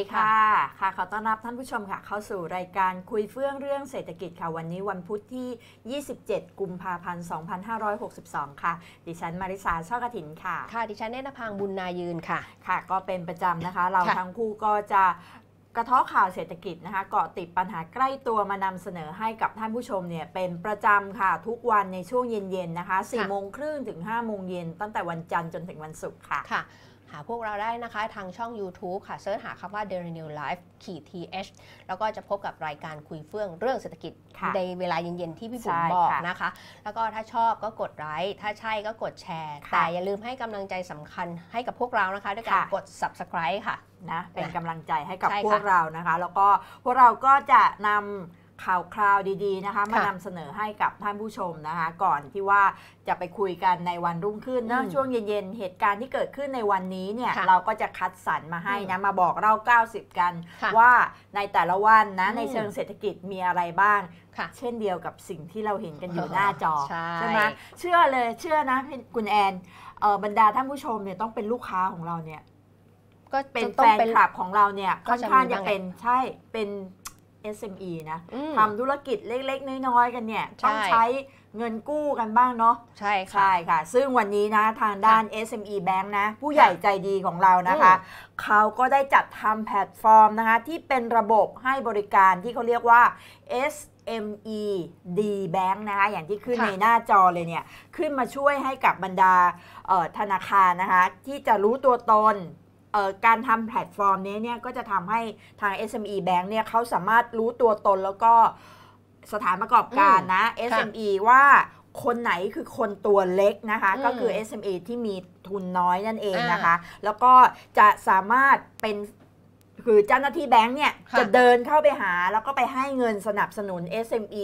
สวัสดีค่ะ ค่ะ ขอต้อนรับท่านผู้ชมค่ะ เข้าสู่รายการคุยเฟื่องเรื่องเศรษฐกิจค่ะ วันนี้วันพุธที่ 27 กุมภาพันธ์ 2562 ค่ะ ดิฉันมาริสาช่อกระถินค่ะ ค่ะ ดิฉันเนตรพังบุญนายืนค่ะ ค่ะ ก็เป็นประจำนะคะ เราค่ะทั้งคู่ก็จะกระเทาะข่าวเศรษฐกิจนะคะเกาะติดปัญหาใกล้ตัวมานำเสนอให้กับท่านผู้ชมเนี่ยเป็นประจำค่ะทุกวันในช่วงเย็นๆนะคะ4โมงครึ่งถึง5โมงเย็นตั้งแต่วันจันทร์จนถึงวันศุกร์ค่ะค่ะ หาพวกเราได้นะคะทางช่อง YouTube ค่ะเสิร์ชหาคำว่า Daily New Life ขีด th แล้วก็จะพบกับรายการคุยเฟื่องเรื่องเศรษฐกิจค่ะในเวลาเย็น ๆ ที่พี่บุ๋มใช่บอกค่ะนะคะ แล้วก็ถ้าชอบก็กดไลค์ถ้าใช่ก็กดแชร์ค่ะแต่อย่าลืมให้กำลังใจสำคัญให้กับพวกเรานะคะ ด้วยการค่ะกด subscribe ค่ะนะเป็นกำลังใจให้กับใช่ค่ะพวกเรานะคะ แล้วก็พวกเราก็จะนำ ข่าวคราวดีๆนะคะมาค่ะนำเสนอให้กับท่านผู้ชมนะคะ ก่อนที่ว่าจะไปคุยกันในวันรุ่งขึ้นเนอะอืมช่วงเย็นๆเหตุการณ์ที่เกิดขึ้นในวันนี้เนี่ยค่ะเราก็จะคัดสรรมาให้นะมาบอกเล่า 90 กันค่ะว่าในแต่ละวันนะอืมในเชิงเศรษฐกิจมีอะไรบ้างค่ะเช่นเดียวกับสิ่งที่เราเห็นกันอยู่หน้าจอใช่ไหมเชื่อเลยเชื่อนะคุณแอนเอ่อบรรดาท่านผู้ชมเนี่ยต้องเป็นลูกค้าของเราเนี่ยก็เป็นต้แฟองนเป็นคลับของเราเนี่ยก็ค่อนจะข้างมีจะบ้างเป็นใช่เป็น SME นะอืมทำธุรกิจเล็ก ๆ น้อย ๆ กันเนี่ยใช่ต้องใช้เงินกู้กันบ้างเนาะใช่ค่ะใช่ค่ะ ซึ่งวันนี้นะทางด้าน SME Bank นะ ผู้ใหญ่ใจดีของเรานะคะ เขาก็ได้จัดทำแพลตฟอร์มนะคะ ที่เป็นระบบให้บริการที่เขาเรียกว่า SME D Bank นะคะอย่างที่ขึ้นค่ะในหน้าจอเลยเนี่ย ขึ้นมาช่วยให้กับบรรดาเอ่อธนาคารนะคะ ที่จะรู้ตัวตนเอ่อ การทำแพลตฟอร์มนี้เนี่ยก็จะทำให้ทาง SME Bank เนี่ยเขาสามารถรู้ตัวตนแล้วก็สถานประกอบการนะค่ะ SME ว่าคนไหนคือคนตัวเล็กนะคะอืมก็คือ SME ที่มีทุนน้อยนั่นเองอ่านนะคะ แล้วก็จะสามารถเป็นคือเจ้าหน้าที่แบงค์เนี่ยค่ะจะเดินเข้าไปหาแล้วก็ไปให้เงินสนับสนุน SME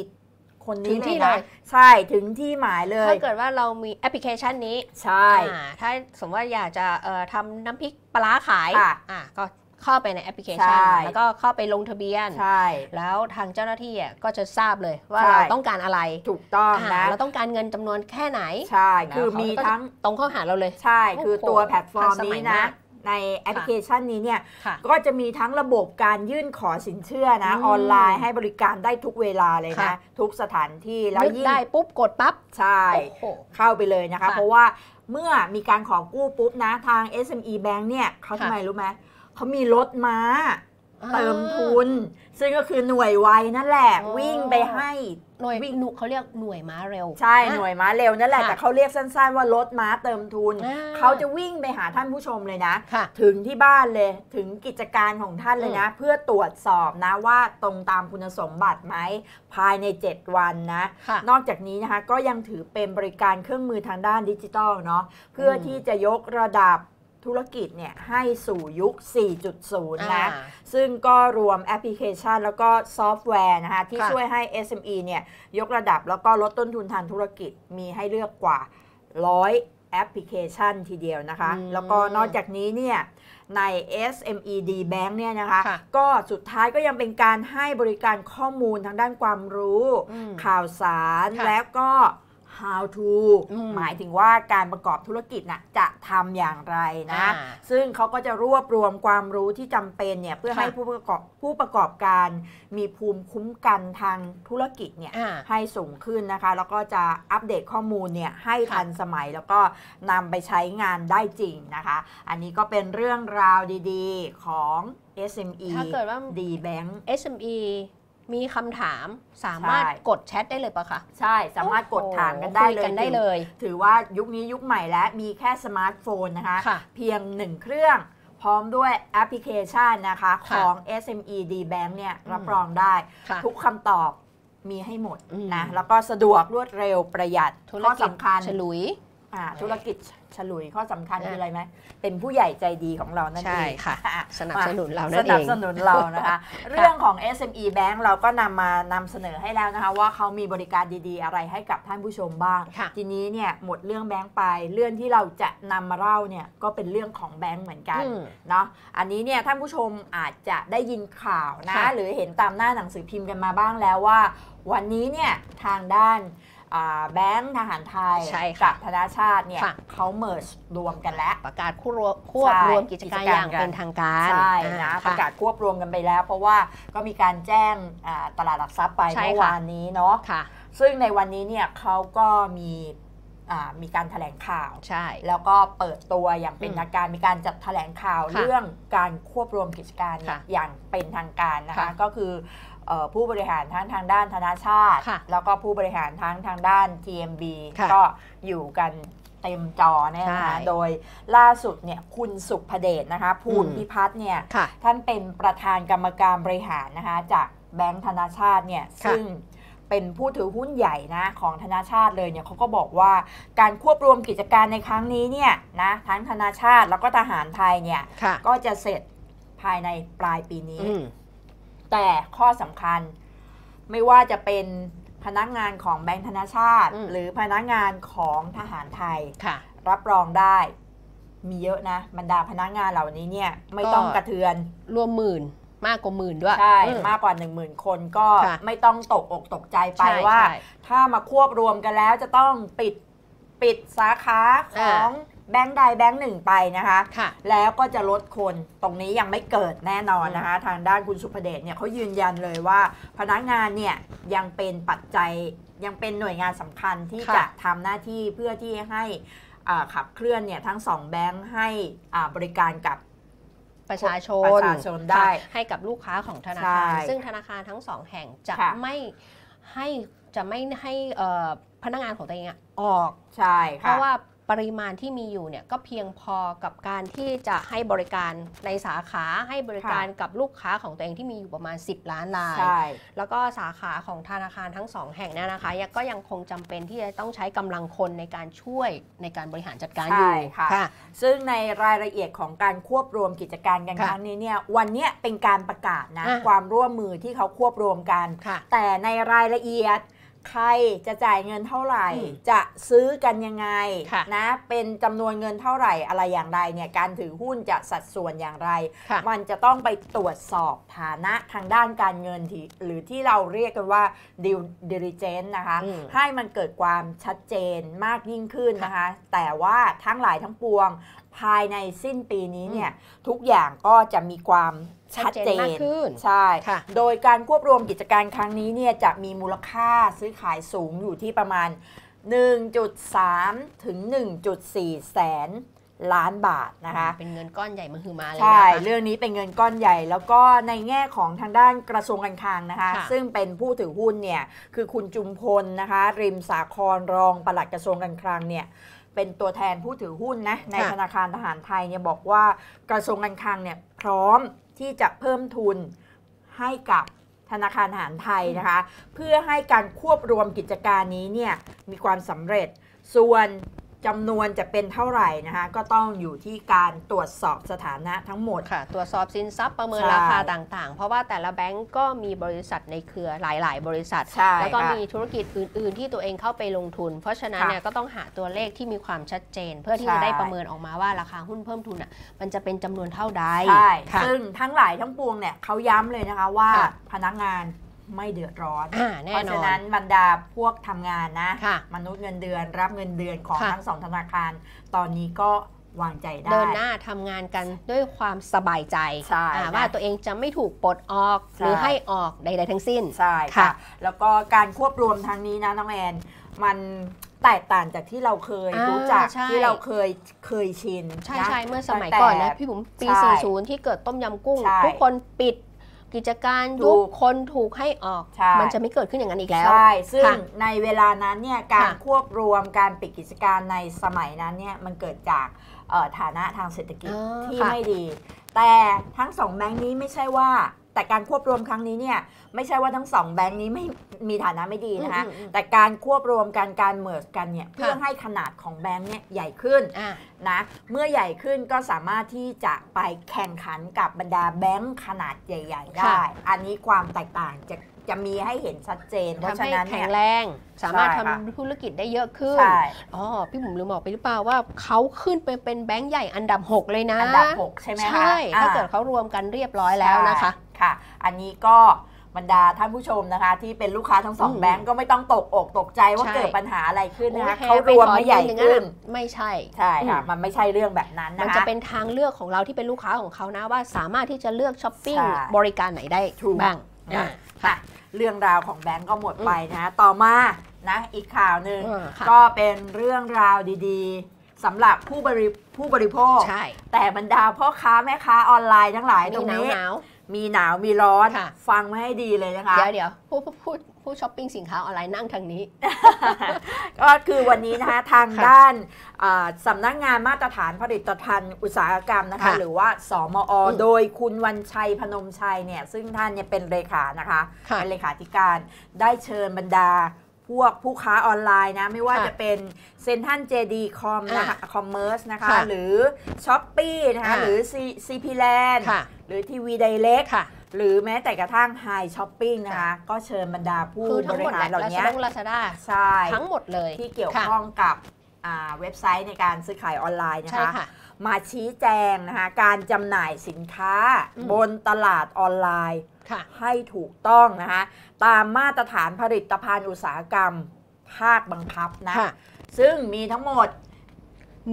คนนี้ถึงเลที่ยเลนะยใช่ถึงที่หมายเลย ถ้าเกิดว่าเรามีแอปพลิเคชันนี้ ใช่อ่าถ้าสมมติว่าอยากจะเอ่อทำน้ำพริกปลาร้าขายค่ะอ่าก็เข้าไปในแอปพลิเคชันใช่แล้วก็เข้าไปลงทะเบียน ใช่ แล้วทางเจ้าหน้าที่อะก็จะทราบเลยว่าใช่เราต้องการอะไร ถูกต้องอ่านะ เราต้องการเงินจำนวนแค่ไหน ใช่แล้วคือเขามีก็จะทั้งตรงเข้าหาเราเลย ใช่ คือโอ้โหตัวแพลตฟอร์มทันสมันี้ยนะมาก ในแอปพลิเคชันนี้เนี่ยค่ะก็จะมีทั้งระบบการยื่นขอสินเชื่อนะอืมออนไลน์ให้บริการได้ทุกเวลาเลยนะค่ะทุกสถานที่แล้วนึกยิ่งได้ปุ๊บกดปั๊บใช่โอ้โหเข้าไปเลยนะคะค่ะเพราะว่าเมื่อมีการขอกู้ปุ๊บนะทาง SME Bank เนี่ยเขาค่ะทำไมรู้ไหมเขามีรถม้าอ่าเติมทุน ซึ่งก็คือหน่วยไวยนั่นแหละอ๋อวิ่งไปให้หน่วยวิ่งหนุเขาเรียกหน่วยม้าเร็ว ใช่อะหน่วยม้าเร็วนั่นแหละค่ะแต่เขาเรียกสั้นๆว่ารถม้าเติมทุนอ่าเขาจะวิ่งไปหาท่านผู้ชมเลยนะค่ะถึงที่บ้านเลยถึงกิจการของท่านเลยนะ เพื่อตรวจสอบนะว่าตรงตามคุณสมบัติไหมภายใน 7 วันนะค่ะนอกจากนี้นะคะก็ยังถือเป็นบริการเครื่องมือทางด้านดิจิทัลเนาะเพื่ออมที่จะยกระดับ ธุรกิจเนี่ยให้สู่ยุค 4.0 นะอ่าซึ่ซึ่งก็รวมแอปพลิเคชัน แล้วก็ซอฟต์แวร์นะคะที่ค่ะช่วยให้ SME เนี่ยยกระดับแล้วก็ลดต้นทุนทางธุรกิจมีให้เลือกกว่า 100แอปพลิเคชันทีเดียวนะคะอืมแล้วก็นอกจากนี้เนี่ยใน SMED Bank เนี่ยนะคะค่ะก็สุดท้ายก็ยังเป็นการให้บริการข้อมูลทางด้านความรู้อืมข่าวสารค่ะแล้วก็ how to อืมหมายถึงว่าการประกอบธุรกิจน่ะจะทำอย่างไรนะอ่าซึ่งเขาก็จะรวบรวมความรู้ที่จำเป็นเนี่ยเพื่อค่ะให้ผู้ประกอบผู้ประกอบการมีภูมิคุ้มกันทางธุรกิจเนี่ยอ่าให้สูงขึ้นนะคะ แล้วก็จะอัปเดตข้อมูลเนี่ยให้ค่ะทันสมัยแล้วก็นำไปใช้งานได้จริงนะคะ อันนี้ก็เป็นเรื่องราวดีๆของ SME ถ้าเกิดว่า D Bank SME มีคำถามสามารถใช่กดแชทได้เลยปะคะใช่สามารถกดโอ้โหถามกันได้เลคุยกันได้เลย ถือว่ายุคนี้ยุคใหม่แล้วมีแค่สมาร์ทโฟนนะคะค่ะเพียงหนึ่งเครื่องพร้อมด้วยแอปพลิเคชันนะคะค่ะของ SME D Bank เนี่ยอืมรับรองได้ค่ะทุกคำตอบมีให้หมดอืมนะแล้วก็สะดวกรวดเร็วประหยัดธุรข้อกิจสำคัญฉลุยอ่าธุรกิจ ฉลุยข้อสำคัญอะคืออะไรไหมเป็นผู้ใหญ่ใจดีของเรานั่นใช่เองค่ะอ่สนับสนุนเราสนั่นเอนับงสนุนเรานะคะ เรื่องของ SME Bank เราก็นำมานำเสนอให้แล้วนะคะ ว่าเขามีบริการดีๆ อะไรให้กับท่านผู้ชมบ้างค่ะทีนี้เนี่ยหมดเรื่องแบงค์ไป เรื่องที่เราจะนำมาเล่าเนี่ยก็เป็นเรื่องของแบงค์เหมือนกันอืมเนาะอันนี้เนี่ยท่านผู้ชมอาจจะได้ยินข่าวนะค่ะหรือเห็นตามหน้าหนังสือพิมพ์กันมาบ้างแล้วว่า วันนี้เนี่ยทางด้านอ่า แบงก์ทหารไทยใช่ค่ะกับธนาชาติเนี่ยค่ะเขาเมิร์รวมกันแล้ว ประกาศควบรวมควบใช่รวมกิจการกิจการอย่างกันเป็นทางการใช่อ่านะค่ประกาศควบรวมกันไปแล้ว เพราะว่าก็มีการแจ้งอ่าตลาดหลักทรัพย์ไปใช่เมื่อค่ะวานนี้เนาะค่ะซึ่งในวันนี้เนี่ยเขาก็มีอ่ามีการแถลงข่าว ใช่ แล้วก็เปิดตัวอย่างเป็นอืมทางการ มีการจัดแถลงข่าวค่ะเรื่องการควบรวมกิจการเนี่ยค่ะอย่างเป็นทางการนะคะค่ะก็คือเอ่อ ผู้บริหารทั้งทางด้านธนาชาติค่ะแล้วก็ผู้บริหารทั้งทางด้าน TMB ค่ะก็อยู่กันเต็มจอเนี่ยนะคะใช่โดยล่าสุดเนี่ยคุณสุภเดชนะคะภูลอืมพิพัฒน์เนี่ยค่ะท่านเป็นประธานกรรมการบริหารนะคะจากแบงก์ธนาชาติเนี่ยค่ะซึ่งเป็นผู้ถือหุ้นใหญ่นะของธนาชาติเลยเนี่ยเขาก็บอกว่าการควบรวมกิจการในครั้งนี้เนี่ยนะทั้งธนาชาติแล้วก็ทหารไทยเนี่ยค่ะก็จะเสร็จภายในปลายปีนี้อืม แต่ข้อสำคัญไม่ว่าจะเป็นพนักงานของแบงก์ธนาชาติอืมหรือพนักงานของทหารไทยค่ะรับรองได้ มีเยอะนะบรรดาพนักงานเหล่านี้เนี่ยไม่ต้องก็กระเทือนรวมหมื่นมากกว่าหมื่นด้วยใช่อืมมากกว่า1 0,000 คนก็ค่ะไม่ต้องตกอกตกใจไปใช่ว่าใช่ถ้ามาควบรวมกันแล้วจะต้องปิดปิดสาขาของ แบงก์ใดแบงก์หนึ่งไปนะคะค่ะแล้วก็จะลดคนตรงนี้ยังไม่เกิดแน่นอนนะคะ ทางด้านคุณสุภเดชเนี่ยเขายืนยันเลยว่า พนักงานเนี่ยยังเป็นปัจจัยยังเป็นหน่วยงานสำคัญที่ค่ะจะทำหน้าที่เพื่อที่ให้อ่าขับเคลื่อนเนี่ยทั้งสองแบงค์ให้อ่าบริการกับประชาชนประชาชนได้ค่ะให้กับลูกค้าของธนาคารใช่ซึ่งธนาคารทั้งสองแห่งจะค่ะไม่ให้จะไม่ให้เอ่อพนักงานของตัวเองอะออกใช่เพค่ะราะว่า ปริมาณที่มีอยู่เนี่ยก็เพียงพอกับการที่จะให้บริการในสาขาให้บริการกับลูกค้าของตัวเองที่มีอยู่ประมาณ 10 ล้านรายใช่แล้วก็สาขาของธนาคารทั้งสองแห่งเนี่ยนะคะยังก็ยังคงจำเป็นที่จะต้องใช้กำลังคนในการช่วยในการบริหารจัดการอยู่ใช่ค่ะค่ะ ซึ่งในรายละเอียดของการควบรวมกิจการกันค่ะครั้งนี้เนี่ยวันเนี้ยเป็นการประกาศนะอะความร่วมมือที่เขาควบรวมกันค่ะแต่ในรายละเอียด ใครจะจ่ายเงินเท่าไหร่อืมจะซื้อกันยังไงค่ะนะ เป็นจำนวนเงินเท่าไหร่อะไรอย่างไรเนี่ยการถือหุ้นจะสัดส่วนอย่างไรค่ะมันจะต้องไปตรวจสอบฐานะทางด้านการเงินที่หรือที่เราเรียกกันว่า due diligence นะคะอืมให้มันเกิดความชัดเจนมากยิ่งขึ้นนะคะ แต่ว่าทั้งหลายทั้งปวง ภายในสิ้นปีนี้เนี่ยทุกอย่างก็จะมีความชัดเจชัดเจนมากนขึ้นใช่ค่ะโดยการควบรวมกิจการครั้งนี้เนี่ยจะมีมูลค่าซื้อขายสูงอยู่ที่ประมาณ 1.3 ถึง 1.4 แสน ล้านบาทนะคะ เป็นเงินก้อนใหญ่มหึมาเลยใช่นะคะเรื่องนี้เป็นเงินก้อนใหญ่ แล้วก็ในแง่ของทางด้านกระทรวงการคลังนะคะค่ะซึ่งเป็นผู้ถือหุ้นเนี่ยคือคุณจุมพลนะคะ ริมสาครรองปลัดกระทรวงการคลังเนี่ยเป็นตัวแทนผู้ถือหุ้นนะในค่ะธนาคารทหารไทยเนี่ยบอกว่ากระทรวงการคลังเนี่ยพร้อมที่จะเพิ่มทุนให้กับธนาคารทหารไทยนะคะ เพื่อให้การควบรวมกิจการนี้เนี่ยมีความสำเร็จส่วน จำนวนจะเป็นเท่าไหร่นะคะก็ต้องอยู่ที่การตรวจสอบสถานะทั้งหมด ค่ะ ตรวจสอบสินทรัพย์ประเมินใช่ราคาต่างๆ เพราะว่าแต่ละแบงก์ก็มีบริษัทในเครือหลายๆ บริษัท ใช่แล้วก็ค่ะมีธุรกิจอื่นๆ ที่ตัวเองเข้าไปลงทุน เพราะฉะนั้นค่ะเนี่ยก็ต้องหาตัวเลขที่มีความชัดเจน เพื่อที่ใช่ จะได้ประเมินออกมาว่าราคาหุ้นเพิ่มทุนอะมันจะเป็นจำนวนเท่าใดใช่ค่ะ ซึ่งทั้งหลายทั้งปวงเนี่ยเขาย้ำเลยนะคะว่าค่ะ พนักงาน ไม่เดือดร้อนอ่าแน่เพราะนอฉะนนั้นบรรดาพวกทำงานนะค่ะมนุษย์เงินเดือน รับเงินเดือนของค่ะทั้งสองธนาคาร ตอนนี้ก็วางใจได้ เดินหน้าทำงานกันด้วยความสบายใจใช่อ่านะว่าตัวเองจะไม่ถูกปลดออกใช่หรือให้ออกใดๆทั้งสิ้นใช่ค่ะค่ะ แล้วก็การควบรวมทางนี้นะน้องแอนมันแตกต่างจากที่เราเคยอ่ารู้จักใช่ที่เราเคยเคยชิน ใช่นะใช่เมื่อสมัยตั้งแต่ก่อนนะพี่บุ๋มปีใช่40 ที่เกิดต้มยำกุ้งใช่ทุกคนปิด กิจการถูยุกบคนถูกให้ออกใช่มันจะไม่เกิดขึ้นอย่างนั้นอีกแล้ว ใช่ ซึ่งค่ะในเวลานั้นเนี่ยการค่ะควบรวมการปิดกิจการในสมัยนั้นเนี่ยมันเกิดจากเอ่อฐานะทางเศรษฐกิจอ๋อที่ค่ะไม่ดี แต่ทั้งสองแบงค์นี้ไม่ใช่ว่า แต่การควบรวมครั้งนี้เนี่ยไม่ใช่ว่าทั้งสองแบงค์นี้ไม่มีฐานะไม่ดีนะคะอืมอืมอืมแต่การควบรวมกันการเมิร์จกันเนี่ยเพื่อค่ะให้ขนาดของแบงค์เนี่ยใหญ่ขึ้นอ่านะเมื่อใหญ่ขึ้นก็สามารถที่จะไปแข่งขันกับบรรดาแบงค์ขนาดใหญ่ ๆ ได้ค่ะอันนี้ความแตกต่างจะ จะมีให้เห็นชัดเจน เพราะทำฉะให้นั้นแข็เนี่งย แรง สามารถใช่ค่ะทำธุรกิจได้เยอะขึ้น ใช่ อ๋อ พี่บุ๋มลืมบอกไปหรือเปล่าว่าเขาขึ้นไปเป็นแบงค์ใหญ่อันดับ 6 เลยนะอันดับ 6 ใช่ไหมคะใช่ถ้าอ่เกิดเขารวมกันเรียบร้อยแล้วนะคะ ใช่ค่ะ อันนี้ก็บรรดาท่านผู้ชมนะคะ ที่เป็นลูกค้าทั้งสองอืมแบงก์ก็ไม่ต้องตกอกตกใจว่าใช่ เกิดปัญหาอะไรขึ้นนะคะโอ้เขาแพรวมไปไม่ใหญ่ถอนเงินขึ้นอย่างไม่ใช่ ใช่ค่ะ อืม มันไม่ใช่เรื่องแบบนั้นมันนะคะจะเป็นทางเลือกของเราที่เป็นลูกค้าของเขานะว่าสามารถที่จะเลือกช้อปปิ้งใช่ บริการไหนได้ถูกบ้าง ค่ะอ่าค่ะ เรื่องราวของแบงก์ก็หมดไปนะคะต่อมานะอีกข่าวหนึ่งอ่าค่ะก็เป็นเรื่องราวดีๆสำหรับผู้บริผู้บริโภคใช่แต่บรรดาพ่อค้าแม่ค้าออนไลน์ทั้งหลายตมีรงหนาวนี้หนาวมีหนาวมีร้อนค่ะฟังมาให้ดีเลยนะคะ เดี๋ยวเดี๋ยวผู้ผู้ผู้ ผู้ช้อปปิ้งสินค้าออนไลน์นั่งทางนี้ ก็คือวันนี้นะคะทางค่ะด้านอ่าสำนักงานมาตรฐานผลิตภัณฑ์อุตสาหกรรมนะคะค่ะหรือว่าสมออืมโดยคุณวันชัยพนมชัยเนี่ยซึ่งท่านเนี่ยเป็นเลขานะคะค่ะเป็นเลขาธิการได้เชิญบรรดาพวกผู้ค้าออนไลน์นะไม่ว่าค่ะจะเป็นเซนทันเจดีคอมนะคะคอมเมอร์สนะคะค่ะหรือช้อปปี้นะคะค่ะหรือซีพีแลนด์ค่ะหรือทีวีไดเล็กค่ะ หรือแม้แต่กระทั่งไฮช้อปปิ้งนะคะค่ะก็เชิญบรรดาผู้คือบทั้งริหมดหาแหรละเหล่าลานี้ซาด้งลาซาด้าใช่ทั้งหมดเลยที่เกี่ยวค่ะข้องกับอ่าเว็บไซต์ในการซื้อขายออนไลน์นะใช่คะค่ะมาชี้แจงนะคะการจำหน่ายสินค้าอืมบนตลาดออนไลน์ค่ะให้ถูกต้องนะคะตามมาตรฐานผลิตภัณฑ์อุตสาหกรรมภาคบังคับนะค่ะซึ่งมีทั้งหมด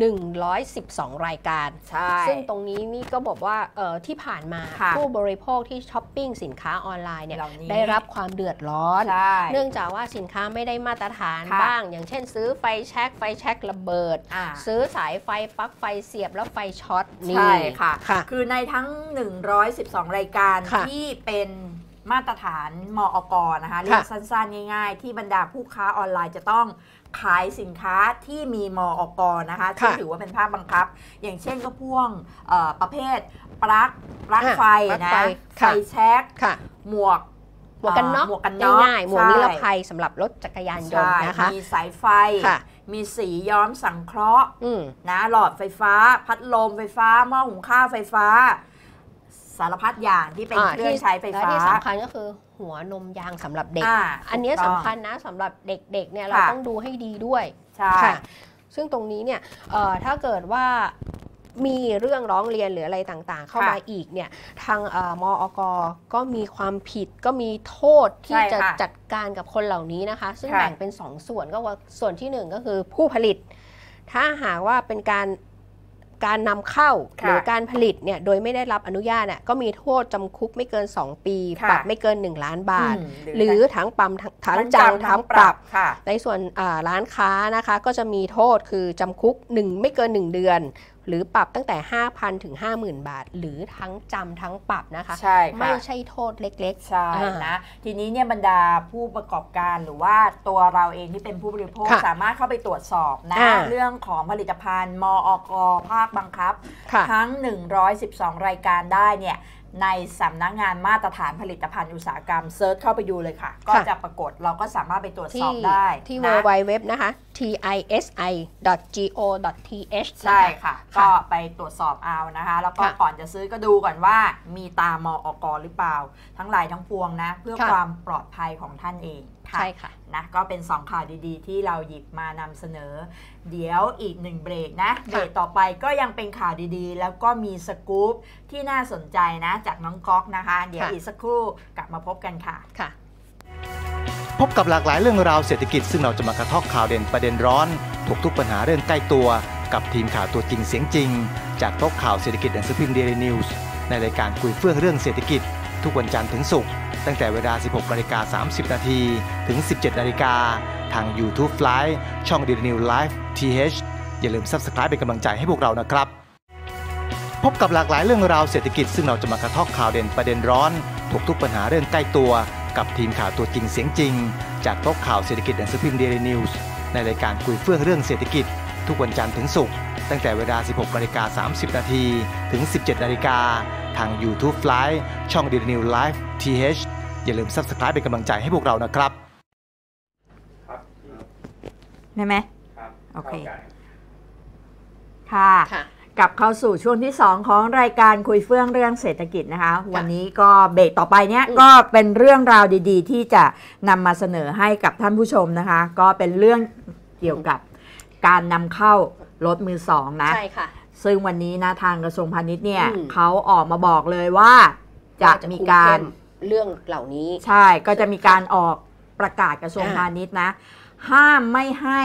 112 รายการ ใช่ ซึ่งตรงนี้นี่ก็บอกว่าเอ่อที่ผ่านมาค่ะผู้บริโภคที่ช้อปปิ้งสินค้าออนไลน์เนี่ยเหล่านี้ได้รับความเดือดร้อนใช่เนื่องจากว่าสินค้าไม่ได้มาตรฐานค่ะบ้าง อย่างเช่น ซื้อไฟแช็กไฟแช็กระเบิดอ่าซื้อสายไฟปลั๊กไฟเสียบแล้วไฟช็อตนี่ใช่ค่ะค่ะคือในทั้ง 112 รายการค่ะที่เป็น มาตรฐานมอกนะคะเรียกสั้นๆ ง่าย ๆ ที่บรรดาผู้ค้าออนไลน์จะต้องขายสินค้าที่มีมอกนะคะที่ถือว่าเป็นภาคบังคับ อย่างเช่นก็พ่วงเอ่อประเภทปลั๊กปลั๊กอะไฟปลั๊กนะไฟไฟค่ะแช็กค่ะหมวกหมวกกันน็อกเหมวกกันน็อกง่ายๆหมวกนิรภัยสำหรับรถจักรยานยนต์ใช่นะคะ มีสายไฟค่ะมีสีย้อมสังเคราะห์อืมนะหลอดไฟฟ้า พัดลมไฟฟ้าหม้อหุงข้าวไฟฟ้า สารพัดอย่างที่เป็นอ่าเครื่องใช้ไฟและฟ้าที่สำคัญก็คือหัวนมยางสำหรับเด็กอ่าอันเนี้ยถูกต้สำงคัญนะสำหรับเด็กๆเนี่ยเราค่ะต้องดูให้ดีด้วยใช่ค่ะซึ่งตรงนี้เนี่ยเอ่อถ้าเกิดว่ามีเรื่องร้องเรียนหรืออะไรต่างๆ เข้ามาอีกเนี่ยทางเอ่อมอกก็มีความผิดก็มีโทษที่ใช่จะค่ะจัดการกับคนเหล่านี้นะคะ ซึ่งค่ะแบ่งเป็น 2 ส่วนก็ว่าส่วนที่ 1 ก็คือผู้ผลิต ถ้าหากว่าเป็นการ การนำเข้าค่ะหรือการผลิตเนี่ยโดยไม่ได้รับอนุญาตเนี่ยก็มีโทษจำคุกไม่เกิน 2 ปีค่ะปรับไม่เกิน 1 ล้านบาทอืมหรือทั้งปั๊มทั้งทั้งจำทั้งปรับค่ะในส่วนอ่าร้านค้านะคะก็จะมีโทษคือจำคุก 1 ไม่เกิน 1 เดือน หรือปรับตั้งแต่ 5,000 ถึง 50,000 บาท หรือทั้งจำทั้งปรับนะคะใช่ค่ะ ไม่ใช่โทษเล็กใช่อ่านะ ทีนี้เนี่ยบรรดาผู้ประกอบการหรือว่าตัวเราเองที่เป็นผู้บริโภคค่ะสามารถเข้าไปตรวจสอบนะ อ่าเรื่องของผลิตภัณฑ์ มอกภาคบังคับ ค่ะ ทั้ง 112 รายการได้เนี่ย ในสำนักงานมาตรฐานผลิตภัณฑ์อุตสาหกรรมเซิร์ชเข้าไปดูเลยค่ะ ก็จะปรากฏเราก็สามารถไปตรวจสที่อบได้ที่นะ www นะคะ tisi.go.th ใช่นะคะค่ะค่ะ ก็ไปตรวจสอบเอานะคะ แล้วก็ค่ะก่อนจะซื้อก็ดูก่อนว่ามีตามมอกหรือเปล่า ทั้งหลายทั้งปวงนะ เพื่อค่ะความปลอดภัยของท่านเอง ค่ะใช่ค่ะนะก็เป็น 2 ข่าวดีๆ ที่เราหยิบมานำเสนอ เดี๋ยวอีกหนึ่งเบรกนะเบรกต่อไปก็ยังเป็นข่าวดีๆ แล้วก็มีสกู๊ปที่น่าสนใจนะจากน้องก๊อกนะคะ เดี๋ยวค่ะอีกสักครู่กลับมาพบกันค่ะค่ะ พบกับหลากหลายเรื่องราวเศรษฐกิจ ซึ่งเราจะมากระทอกข่าวเด่นประเด็นร้อนถกทุกปัญหาเรื่องใกล้ตัว กับทีมข่าวตัวจริงเสียงจริง จากโต๊ะข่าวเศรษฐกิจหนังสือพิมพ์เดลินิวส์ในรายการคุยเฟื่องเรื่องเศรษฐกิจ ทุกวันจันทร์ถึงศุกร์ตั้งแต่เวลา 16นาฬิกา30 นาทีถึง 17นาฬิกาทาง YouTube Live ช่อง d e l i n e w Live TH อย่าลืม Subscribe เป็นกำลังใจให้พวกเรานะครับ พบกับหลากหลายเรื่องราวเศรษฐกิจซึ่งเราจะมากระทอกข่าวเด่นประเด็นร้อนถกทุกปัญหาเรื่องใกล้ตัว กับทีมข่าวตัวจริงเสียงจริง จากโต๊ะข่าวเศรษฐกิจหนังสือพิมพ์เดลินิวส์ในรายการคุยเฟื่องเรื่องเศรษฐกิจ ทุกวันจันทร์ถึงศุกร์ตั้งแต่เวลา 16นาฬิกา30 นาทีถึง 17นาฬิกา ทาง YouTube Live ช่อง d e l i n e w Live TH อย่าลืม Subscribe เป็นกำลังใจให้พวกเรานะครับได้ไหมครับโอเคข้าใจค่ะ ค่ะ กลับเข้าสู่ช่วงที่ 2 ของรายการคุยเฟื่องเรื่องเศรษฐกิจนะคะ วันนี้ก็เบรกต่อไปเนี้ยอืมก็เป็นเรื่องราวดีๆ ที่จะนำมาเสนอให้กับท่านผู้ชมนะคะ ก็เป็นเรื่องเกี่ยวกับการนำเข้ารถมือสองนะ ใช่ค่ะ ซึ่งวันนี้นะทางกระทรวงพาณิชย์เนี่ยอืมเขาออกมาบอกเลยว่าจะว่าจะมีคุมการเข้มเรื่องเหล่านี้ ใช่ก็จะมีการออกประกาศกระทรวงอ่าพาณิชย์นะ ห้ามไม่ให้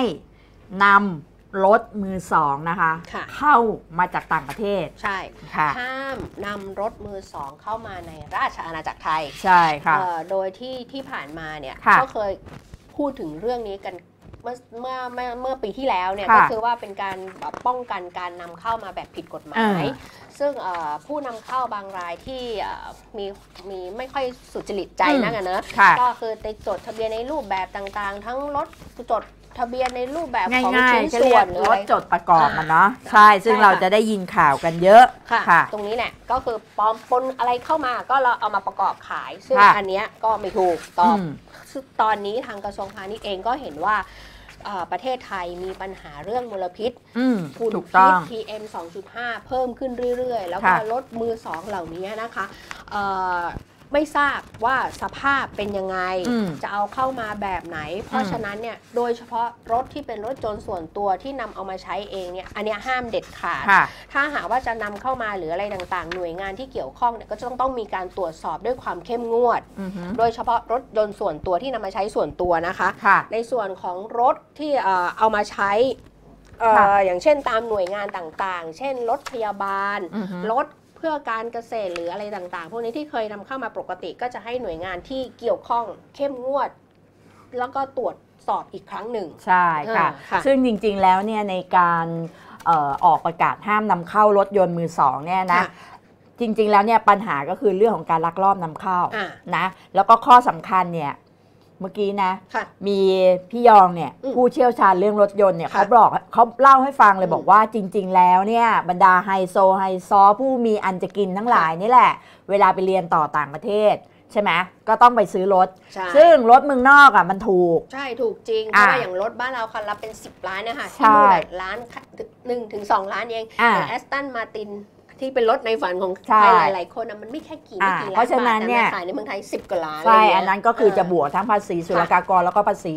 นำรถมือสองนะคะค่ะเข้ามาจากต่างประเทศ ใช่ค่ะห้ามนำรถมือสองเข้ามาในราชอาณาจักรไทย ใช่ค่ะเอ่อโดยที่ที่ผ่านมาเนี่ยค่ะก็เคยพูดถึงเรื่องนี้กันเมื่อเมื่อเมื่อเมื่อปีที่แล้วเนี่ยค่ะก็คือว่าเป็นการแบบป้องกันการนำเข้ามาแบบผิดกฎหมายอ่าซึ่งเอ่อผู้นำเข้าบางรายที่เอ่อมีมีไม่ค่อยสุจริตใจนักอะเนอะค่ะก็คือไปจดทะเบียนในรูปแบบต่างๆ ทั้งรถจดทะเบียนในรูปแบบของง่ายชิ้นๆก็ส่เรีวยนกหรือรอะถไรจดประกอบมันเนาะอ่าใช่ซึ่งใช่เราค่ะจะได้ยินข่าวกันเยอะค่ะค่ะ ตรงนี้เนี่ยก็คือปลอมปนอะไรเข้ามาก็เราเอามาประกอบขาย ซึ่งค่ะอันเนี้ยก็ไม่ถูกตอบอืมซึ่งตอนนี้ทางกระทรวงพาณิชย์เองก็เห็นว่าเอ่อ ประเทศไทยมีปัญหาเรื่องมลพิษอืมฝุ่นถูกต้พิอษง PM 2.5 เพิ่มขึ้นเรื่อยๆ แล้วก็ค่ะรถมือสองเหล่านี้นะคะเอ่อ ไม่ทราบว่าสภาพเป็นยังไงอืมจะเอาเข้ามาแบบไหน เพราะอืมฉะนั้นเนี่ยโดยเฉพาะรถที่เป็นรถจนต์ส่วนตัวที่นำเอามาใช้เองเนี่ยอันเนี้ยห้ามเด็ดขาดค่ะถ้าหากว่าจะนำเข้ามาหรืออะไรต่างๆ หน่วยงานที่เกี่ยวข้องเนี่ยก็จะต้องต้องมีการตรวจสอบด้วยความเข้มงวดอือหือโดยเฉพาะรถยนต์ส่วนตัวที่นำมาใช้ส่วนตัวนะคะค่ะในส่วนของรถที่เอ่อเอามาใช้เอ่อค่ะอย่างเช่นตามหน่วยงานต่างๆ เช่นรถพยาบาลอือหือรถ เพื่อการเกษตรหรืออะไรต่างๆ พวกนี้ที่เคยนำเข้ามาปกติก็จะให้หน่วยงานที่เกี่ยวข้องเข้มงวด แล้วก็ตรวจสอบอีกครั้งหนึ่ง ใช่ค่ะอ่าค่ะซึ่งจริงๆแล้วเนี่ยในการเอ่อออกประกาศห้ามนำเข้ารถยนต์มือสองเนี่ยนะค่ะจริงๆแล้วเนี่ยปัญหาก็คือเรื่องของการลักลอบนำเข้าอ่านะแล้วก็ข้อสำคัญเนี่ย เมื่อกี้นะ ค่ะ มีพี่ยองเนี่ยอืมผู้เชี่ยวชาญเรื่องรถยนต์เนี่ยค่ะ เขาบอกเขาเล่าให้ฟังเลยอืมบอกว่าจริง ๆ แล้วเนี่ยบรรดาไฮโซไฮซอผู้มีอันจะกินทั้งหลายนี่แหละ เวลาไปเรียนต่อต่างประเทศ ใช่ไหมก็ต้องไปซื้อรถ ใช่ซึ่งรถเมืองนอกอะมันถูก ใช่ถูกจริง เพอ่าราะว่าอย่างรถบ้านเราคันละเป็น 10 ล้านนะคะใช่ที่นู่นอะล้านหนึ่งถึงสองล้านเองอ่า แต่แอสตันมาติน ที่เป็นรถในฝันของใช่ใครหลายๆคนอะมันไม่แค่กี่ไม่กี่อ่าล้านเพราะฉะนั้นบาทเนี่ยแต่มาขายในเมืองไทย 10กว่าล้านใช่ะไรเงี้ยอันนั้นก็คือจะเบวกทั้งภาษีศุลกากรแล้วก็ภาษี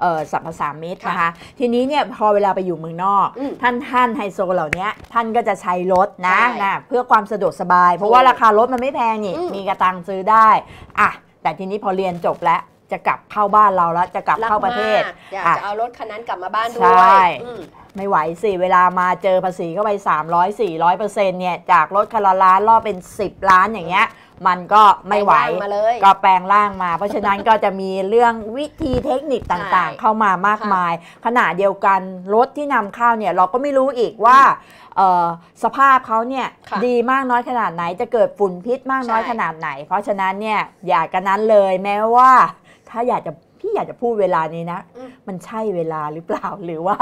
เอ่อสรรพสามิตนะคะทีนี้เนี่ยพอเวลาไปอยู่เมืองนอกอืมท่านท่านไฮโซเหล่านี้ท่านก็จะใช้รถนะใช่นะเพื่อความสะดวกสบาย เพราะว่าถูกราคารถมันไม่แพงนี่อืมมีกระตังซื้อได้อะแต่ทีนี้พอเรียนจบแล้วจะกลับเข้าบ้านเราแล้วจะกลับเข้าประเทศกมากอยากอะจะเอารถคันนั้นกลับมาบ้านด้ใช่วยอืม ไม่ไหวสิ เวลามาเจอภาษีเข้าไป 300 400เปอร์เซ็นต์เนี่ย จากรถคันละล้านล่อเป็น 10 ล้านอย่างเงี้ย มันก็ไม่ไหวแปลงร่างมาเลยก็แปลงร่างมา เพราะฉะนั้นก็จะมีเรื่องวิธีเทคนิคต่างใช่ๆเข้ามามากค่ะมาย ขณะเดียวกันรถที่นำเข้าเนี่ย เราก็ไม่รู้อีกว่าเอ่อสภาพเขาเนี่ยค่ะดีมากน้อยขนาดไหน จะเกิดฝุ่นพิษมากน้อยใช่ขนาดไหน เพราะฉะนั้นเนี่ยอย่ากันนั้นเลยแม้ว่าถ้าอยากจะ พี่อยากจะพูดเวลานี้นะอืมมันใช่เวลาหรือเปล่าหรือว่า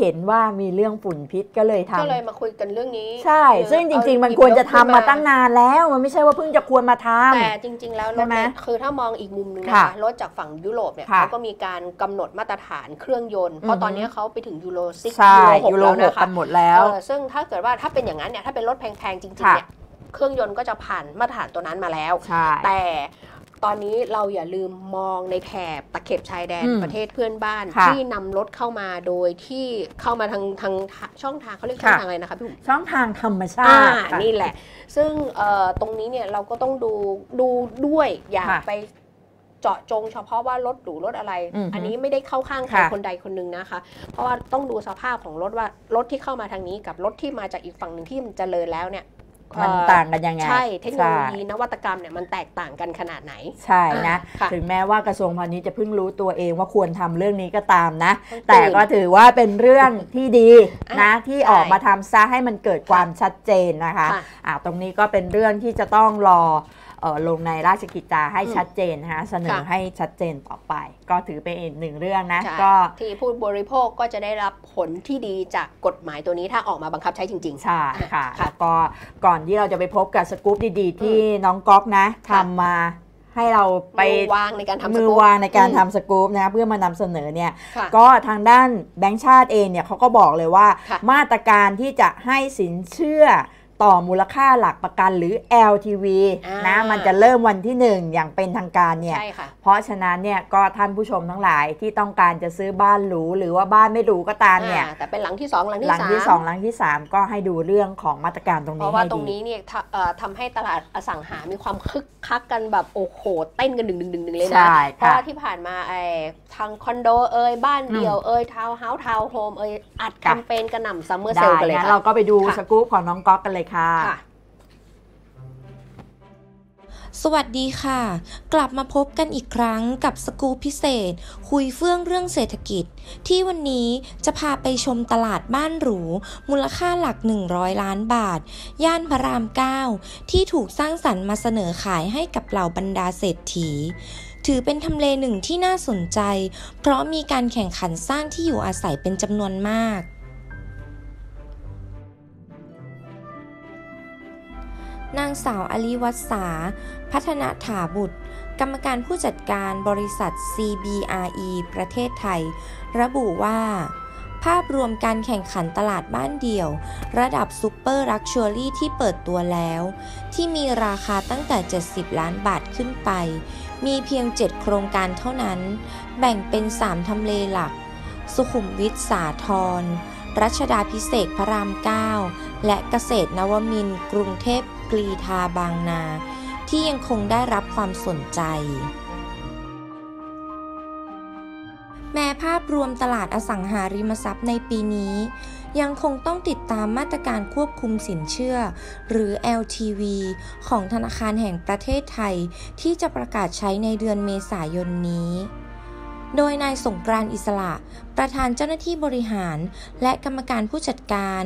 เห็นว่ามีเรื่องฝุ่นพิษก็เลยทำก็เลยมาคุยกันเรื่องนี้ ใช่เออซึ่งจริงๆเอมันควรจะทำหยิบยกมาขึ้ตั้งนานแล้ว มันไม่ใช่ว่าเพิ่งจะควรมาทำแต่จริง ๆ แล้วรใช่ถไหมเนี่ยคือถ้ามองอีกมุมหนึงนะค่ะคะรถจากฝั่งยุโรปเนี่ยค่ะเขาก็มีการกำหนดมาตรฐานเครื่องยนต์เพราะตอนนี้เขาไปถึงยูโร6ใช่ยูยูโรโร6หแล้วกนะคะกันหมดแล้วเออซึ่งถ้าเกิดว่าถ้าเป็นอย่างนั้นเนี่ยถ้าเป็นรถแพงๆจริงๆค่ะเนี่ยเครื่องยนต์ก็จะผ่านมาตรฐานตัวนั้นมาแล้วใช่แต่ ตอนนี้เราอย่าลืมมองในแถบตะเข็บชายแดนอืมประเทศเพื่อนบ้านค่ะที่นำรถเข้ามาโดยที่เข้ามาทางทางช่องทางเขาเรียกช่องค่ะทางอะไรนะคะพี่บุ๋มช่องทางธรรมชาอ่าติค่ะนี่แหละ ซึ่งเอ่อตรงนี้เนี่ยเราก็ต้องดูดูด้วยอย่าค่ะไปเจาะจงเฉพาะว่ารถหรูรถอะไรอือฮึอันนี้ไม่ได้เข้าข้างใครค่ะคนใดคนหนึ่งนะคะ เพราะว่าต้องดูสภาพของรถว่ารถที่เข้ามาทางนี้กับรถที่มาจากอีกฝั่งหนึ่งที่มันเจริญแล้วเนี่ย มันเอ่อต่างกันยังไง ใช่ เทคโนโลยีใช่นวัตกรรมเนี่ยมันแตกต่างกันขนาดไหน ใช่นะค่ะถึงแม้ว่ากระทรวงพาณิชย์จะเพิ่งรู้ตัวเองว่าควรทำเรื่องนี้ก็ตามนะต้องตื่นแต่ก็ถือว่าเป็นเรื่องที่ดีนะอะที่ใช่ออกมาทำซะให้มันเกิดความชัดเจนนะคะค่ะอ่าตรงนี้ก็เป็นเรื่องที่จะต้องรอเอ่อ ลงในราชกิจจาให้อืมชัดเจนนะคะเสนอค่ะให้ชัดเจนต่อไป ก็ถือเป็นอีกหนึ่งเรื่องนะใช่ก็ที่ผู้บริโภคก็จะได้รับผลที่ดีจากกฎหมายตัวนี้ถ้าออกมาบังคับใช้จริงใช่ค่ะค่ะแล้วก็ก่อนที่เราจะไปพบกับสกู๊ปดีๆ ที่น้องก๊อกนะค่ะทำมาให้เราๆไปมือวางในการทำสมือกู๊ปวางในการอืมทำสกู๊ปนะเพื่อมานำเสนอเนี่ยค่ะก็ทางด้านแบงก์ชาติเองเนี่ยเขาก็บอกเลยว่าค่ะมาตรการที่จะให้สินเชื่อ ต่อมูลค่าหลักประกันหรือ LTV อ่านนะมันจะเริ่มวันที่หนึ่งอย่างเป็นทางการเนี่ยใช่ค่ะเพราะฉะนั้นเนี่ยก็ท่านผู้ชมทั้งหลายที่ต้องการจะซื้อบ้านหรูหรือว่าบ้านไม่หรูก็ตามเนี่ยอ่าแต่เป็นหลังที่สองหลังที่หลังสามที่สองหลังที่สามก็ให้ดูเรื่องของมาตรการตรงเพนี้ราะว่าให้ตรงดีนี้เนี่ยทำเอ่อทำให้ตลาดอสังหามีความคึกคักกันแบบโอ้โหเต้นกันดึงดึงดึงดึงเลยนะใช่เพราะค่ะว่าที่ผ่านมาไอ้ทางคอนโดเอ่ยบ้านเดี่ยวเอ่ยทาวน์เฮาส์ทาวน์โฮมเอ่ยอัดแคค่ะมเปญกระหน่ำซัมเมอร์เซได้ลกันเลยนะค่ะเราก็ไปดูค่ะสกู๊ปของน้องก๊อกกันเลยค่ะค่ะ สวัสดีค่ะ กลับมาพบกันอีกครั้งกับสกู๊ปพิเศษ คุยเฟื่องเรื่องเศรษฐกิจ ที่วันนี้จะพาไปชมตลาดบ้านหรู มูลค่าหลัก 100 ล้านบาท ย่านพระราม 9 ที่ถูกสร้างสรรค์มาเสนอขายให้กับเหล่าบรรดาเศรษฐีถือเป็นทำเลหนึ่งที่น่าสนใจ เพราะมีการแข่งขันสร้างที่อยู่อาศัยเป็นจำนวนมาก นางสาวอลิวัฒสา พัฒนาถาบุตร กรรมการผู้จัดการบริษัท CBRE ประเทศไทย ระบุว่า ภาพรวมการแข่งขันตลาดบ้านเดี่ยว ระดับซูเปอร์ลักชัวรี่ที่เปิดตัวแล้ว ที่มีราคาตั้งแต่ 70 ล้านบาทขึ้นไป มีเพียง 7 โครงการเท่านั้น แบ่งเป็น 3 ทำเลหลัก สุขุมวิทสาทรรัชดาพิเศษพระราม 9 และเกษตรนวมินทร์กรุงเทพ กรีธาบางนา ที่ยังคงได้รับความสนใจ แม้ภาพรวมตลาดอสังหาริมทรัพย์ในปีนี้ ยังคงต้องติดตามมาตรการควบคุมสินเชื่อ หรือ LTV ของธนาคารแห่งประเทศไทย ที่จะประกาศใช้ในเดือนเมษายนนี้โดยนายสงกรานอิสระ ประธานเจ้าหน้าที่บริหาร และกรรมการผู้จัดการ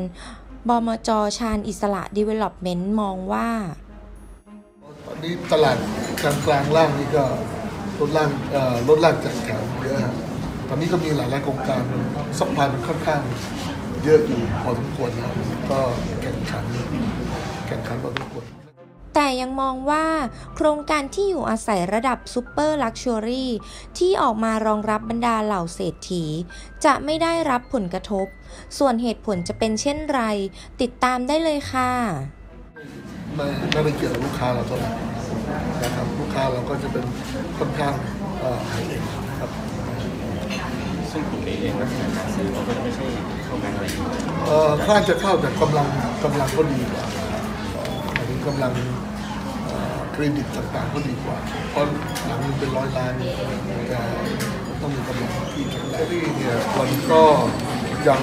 บมจชาญอิสระ Development มองว่า ตอนนี้ตลาดกลางกลางล่างนี่ก็ลดล่างลดล่างจากแถวเยอะตอนนี้ก็มีหลายรายโครงการซัพพลายมันค่อนข้างเยอะอยู่พอสมควรนะก็แข่งขันแข่งขันพอสมควร แต่ยังมองว่าโครงการที่อยู่อาศัยระดับซูเปอร์ลักชัวรี่ที่ออกมารองรับบรรดาเหล่าเศรษฐี จะไม่ได้รับผลกระทบ ส่วนเหตุผลจะเป็นเช่นไร ติดตามได้เลยค่ะไม่ไม่ได้เกี่ยวกับลูกค้าเราเท่าไหร่นะครับลูกค้าเราก็จะเป็นค่อนข้างเอ่อไฮเอ็นครับซึ่งกลุ่มนี้เองลักษณะการซื้อเขาก็จะไม่ใช่เข้ากันอะไรอยู่เออค่าจะเข้าแต่กำลังกำลังก็ดีกว่าอ่อหมายถึงกำลัง เครดิตต่างๆก็ดีกว่า เพราะหลังมันเป็นร้อยล้านแต่ต้องมีกำลังที่แข็งแรงที่เนี่ยมันก็ยัง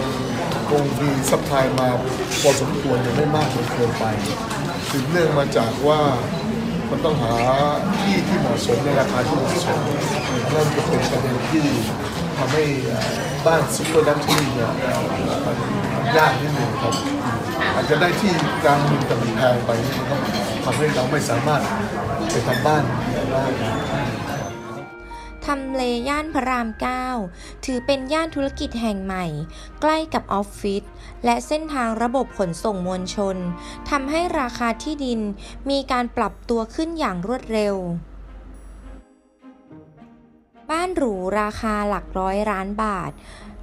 คงมีซัพพลายมาพอสมควรยังไม่มากจนเกินไปสืบเนื่องมาจากว่ามันต้องหาที่ที่เหมาะสมในราคาที่เหมาะสมนั่นก็เป็นประเด็นที่ทำให้บ้านซุปเปอร์ดักที่เนี่ยยากนิดหนึ่งครับ อาจจะได้ที่กลางเมืองแต่มันแพงไปนี่มันก็ทำให้เราไม่สามารถไปทำบ้านได้ทำเลย่านพระราม 9 ถือเป็นย่านธุรกิจแห่งใหม่ ใกล้กับออฟฟิศและเส้นทางระบบขนส่งมวลชนทำให้ราคาที่ดินมีการปรับตัวขึ้นอย่างรวดเร็ว บ้านหรูราคาหลักร้อยล้านบาท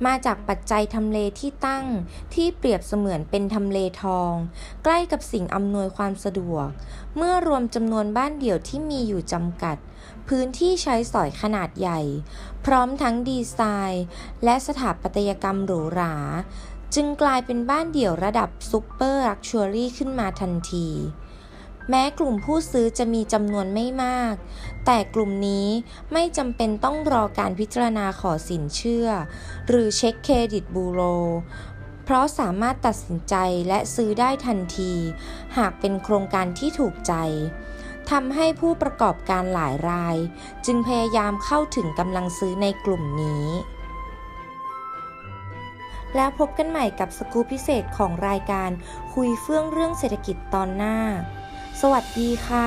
มาจากปัจจัยทำเลที่ตั้งที่เปรียบเสมือนเป็นทำเลทอง ใกล้กับสิ่งอำนวยความสะดวก เมื่อรวมจำนวนบ้านเดี่ยวที่มีอยู่จำกัด พื้นที่ใช้สอยขนาดใหญ่ พร้อมทั้งดีไซน์ และสถาปัตยกรรมหรูหรา จึงกลายเป็นบ้านเดี่ยวระดับซุปเปอร์ลักชัวรี่ขึ้นมาทันที แม้กลุ่มผู้ซื้อจะมีจำนวนไม่มาก แต่กลุ่มนี้ไม่จำเป็นต้องรอการพิจารณาขอสินเชื่อ หรือเช็คเครดิตบูโร เพราะสามารถตัดสินใจและซื้อได้ทันที หากเป็นโครงการที่ถูกใจทำให้ผู้ประกอบการหลายราย จึงพยายามเข้าถึงกำลังซื้อในกลุ่มนี้ แล้วพบกันใหม่กับสกู๊ปพิเศษของรายการคุยเฟื่องเรื่องเศรษฐกิจตอนหน้า สวัสดีค่ะ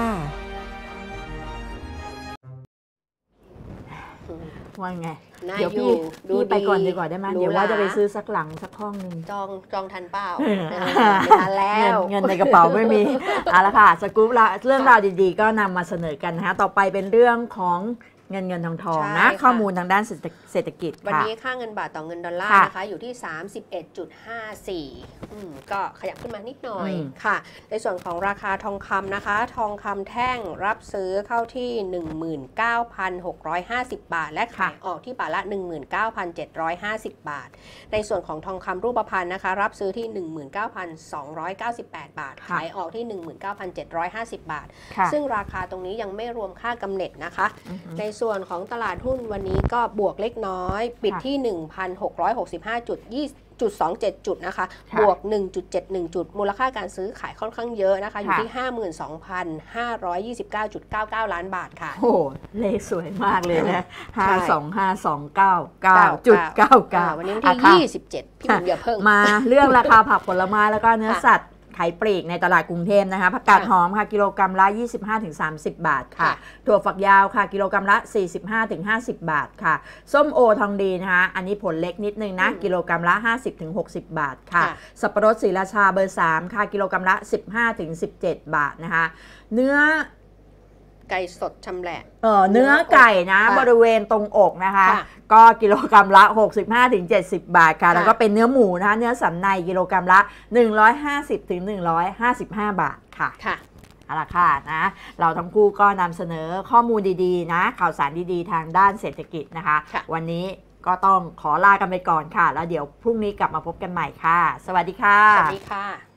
ว่าไงน่าเดี๋ยวอยู่พี่ดูพี่ไปก่อนดีดีกว่าได้ไหมหรูเดี๋ยวว่าหราจะไปซื้อสักหลังสักห้องหนึ่งจองจองทันเปล่าเออเออไม่ทันแล้วเงินเงินในกระเป๋าไม่มีเอาละค่ะสกู๊ปละเรื่องราวดีๆ ก็นำมาเสนอกันนะคะต่อไปเป็นเรื่องของ เงินเงินทองทองใช่นะค่ะข้อมูลทางด้านเศรษฐเศรษฐกิจวันค่ะนี้ค่าเงินบาทต่อเงินดอลลาร์ค่ะนะคะอยู่ที่ 31.54อืมก็ขยับขึ้นมานิดหน่อยอืมค่ะ ในส่วนของราคาทองคำนะคะ ทองคำแท่งรับซื้อเข้าที่ 19,650 บาท และขายออกที่บาทละ 19,750 บาท ในส่วนของทองคำรูปพรรณนะคะ รับซื้อที่ 19,298 บาทค่ะขายออกที่ 19,750 บาทค่ะซึ่งราคาตรงนี้ยังไม่รวมค่ากำเนิดนะคะอือฮึในส่วนของตลาดหุ้นวันนี้ก็บวกเล็กน้อย ปิดค่ะที่ 1,665จุด20จุด27 จุดนะคะค่ะบวก 1.71 จุด มูลค่าการซื้อขายค่อนข้างเยอะนะคะ อยู่ค่ะที่ 52,529.99 ล้านบาทค่ะ โอ้โหเลขสวยมากเลยนะห้าใช่สองห้าสองเก้าเก้าจุดเก้าอ่าเก้าวันนี้วันอะที่ค่ะ27 พี่หนุ่มอย่าเพิ่ง มาเรื่องราคาผักผลไม้แล้วก็เนื้อค่ะสัตว์ ขายปลีกในตลาดกรุงเทพนะคะผักกาดค่ะหอมค่ะกิโลกรัมละ 25-30 บาทค่ะค่ะ ถั่วฝักยาวค่ะกิโลกรัมละ 45-50 บาทค่ะ ส้มโอทองดีนะคะอันนี้ผลเล็กนิดนึงนะอืมกิโลกรัมละ 50-60 บาทค่ะค่ะสับปะรดสีราชาเบอร์ 3 ค่ะกิโลกรัมละ 15-17 บาทนะคะ เนื้อ ไก่สดชำแหละ เออเนื้อไก่นะ ค่ะบริเวณตรงอกนะคะ ค่ะก็กิโลกรัมละ 65-70 บาทค่ะ ค่ะ แล้วก็เป็นเนื้อหมูนะคะ เนื้อสันในกิโลกรัมละ 150-155 บาทค่ะ ค่ะ เอาละค่ะนะเราทั้งคู่ก็นำเสนอข้อมูลดีๆ นะ ข่าวสารดีๆ ทางด้านเศรษฐกิจนะคะ ค่ะ วันนี้ก็ต้องขอลากันไปก่อนค่ะ แล้วเดี๋ยวพรุ่งนี้กลับมาพบกันใหม่ค่ะ สวัสดีค่ะ สวัสดีค่ะ